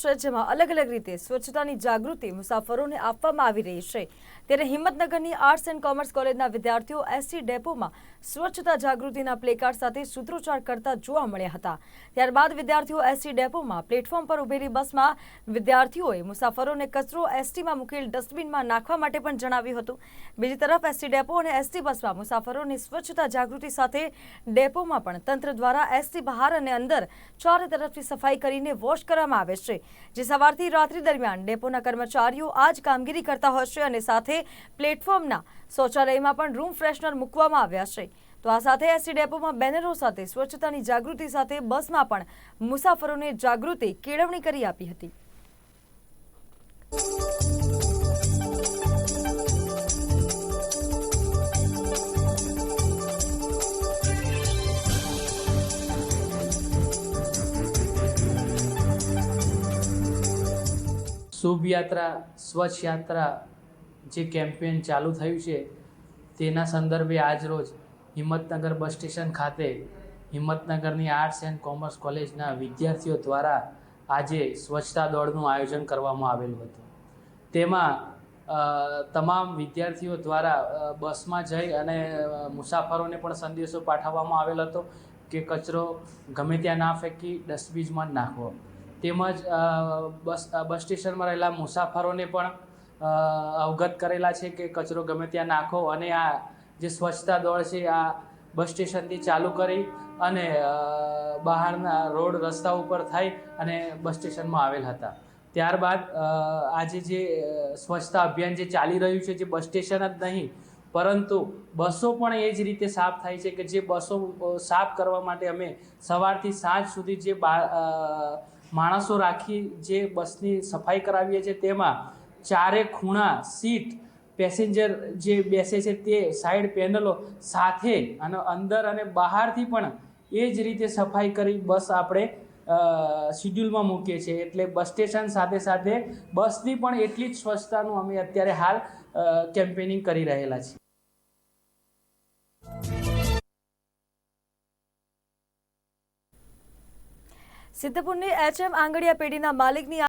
જેમાં અલગ અલગ રીતે સ્વચ્છતાની જાગૃતિ મુસાફરોને આપવામાં આવી રહી છે. ત્યારે હિંમતનગરની આર્ટ્સ એન્ડ કોમર્સ કોલેજના વિદ્યાર્થીઓ એસટી ડેપોમાં સ્વચ્છતા જાગૃતિના પ્લેકાર્ડ સાથે સૂત્રોચ્ચાર કરતા જોવા મળ્યા હતા. ત્યારબાદ વિદ્યાર્થીઓ એસટી ડેપોમાં પ્લેટફોર્મ પર ઉભેલી બસમાં વિદ્યાર્થીઓએ મુસાફરોને કચરો એસટીમાં મૂકેલ ડસ્ટબિનમાં નાખવા માટે પણ જણાવ્યું હતું. બીજી તરફ એસટી ડેપો અને એસટી બસમાં મુસાફરોની સ્વચ્છતા જાગૃતિ સાથે ડેપોમાં પણ તંત્ર દ્વારા એસટી બહાર અને અંદર ચારે તરફથી સફાઈ કરીને વોશ કરવામાં આવે છે. જે સવારથી રાત્રિ દરમિયાન ડેપોના કર્મચારીઓ આ જ કામગીરી કરતા હશે અને સાથે પ્લેટફોર્મના શૌચાલયમાં પણ રૂમ ફ્રેશનર મૂકવામાં આવ્યા છે. તો આ સાથે એસટી ડેપોમાં બેનરો સાથે સ્વચ્છતાની જાગૃતિ સાથે બસમાં પણ મુસાફરોને જાગૃતિ કેળવણી કરી આપી હતી. શુભ યાત્રા સ્વચ્છ યાત્રા જે કેમ્પેન ચાલુ થયું છે, તેના સંદર્ભે આજરોજ હિંમતનગર બસ સ્ટેશન ખાતે હિંમતનગરની આર્ટ્સ એન્ડ કોમર્સ કોલેજના વિદ્યાર્થીઓ દ્વારા આજે સ્વચ્છતા દોડનું આયોજન કરવામાં આવેલું હતું. તેમાં તમામ વિદ્યાર્થીઓ દ્વારા બસમાં જઈ અને મુસાફરોને પણ સંદેશો પાઠવવામાં આવેલ હતો કે કચરો ગમે ત્યાં ના ફેંકી ડસ્ટબિનમાં નાખવો. તેમજ બસ બસ સ્ટેશનમાં રહેલા મુસાફરોને પણ અવગત કરેલા છે કે કચરો ગમે ત્યાં નાખો અને આ જે સ્વચ્છતા દોડ છે, આ બસ સ્ટેશનથી ચાલુ કરી અને બહારના રોડ રસ્તા ઉપર થઈ અને બસ સ્ટેશનમાં આવેલ હતા. ત્યારબાદ આજે જે સ્વચ્છતા અભિયાન જે ચાલી રહ્યું છે, જે બસ સ્ટેશન જ નહીં, પરંતુ બસો પણ એ જ રીતે સાફ થાય છે કે જે બસો સાફ કરવા માટે અમે સવારથી સાંજ સુધી જે બા માણસો રાખી જે બસની સફાઈ કરાવીએ છીએ તેમાં ચારે ખૂણા સીટ, પેસેન્જર જે બેસે છે તે સાઈડ પેનલો સાથે અને અંદર અને બહારથી પણ એ જ રીતે સફાઈ કરી બસ આપણે શિડ્યુલમાં મૂકીએ છીએ. એટલે બસ સ્ટેશન સાથે સાથે બસની પણ એટલી જ સ્વચ્છતાનું અમે અત્યારે હાલ કેમ્પેનિંગ કરી રહેલા છીએ. સિદ્ધપુરની એચએમ આંગડિયા પેઢીના માલિકની